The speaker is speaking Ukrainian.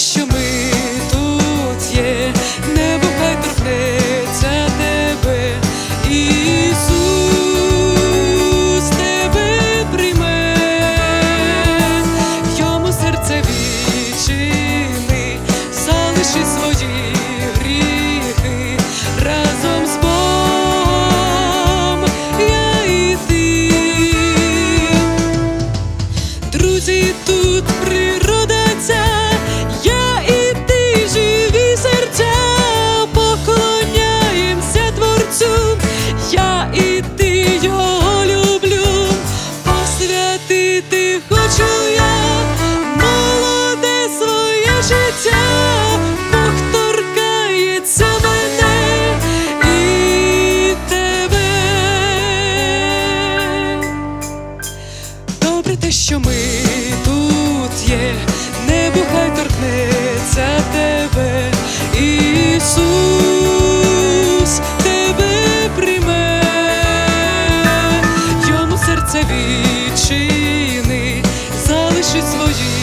wish me. я молоде своє життя, Бог мене і тебе. Добре те, що ми тут є. ludzi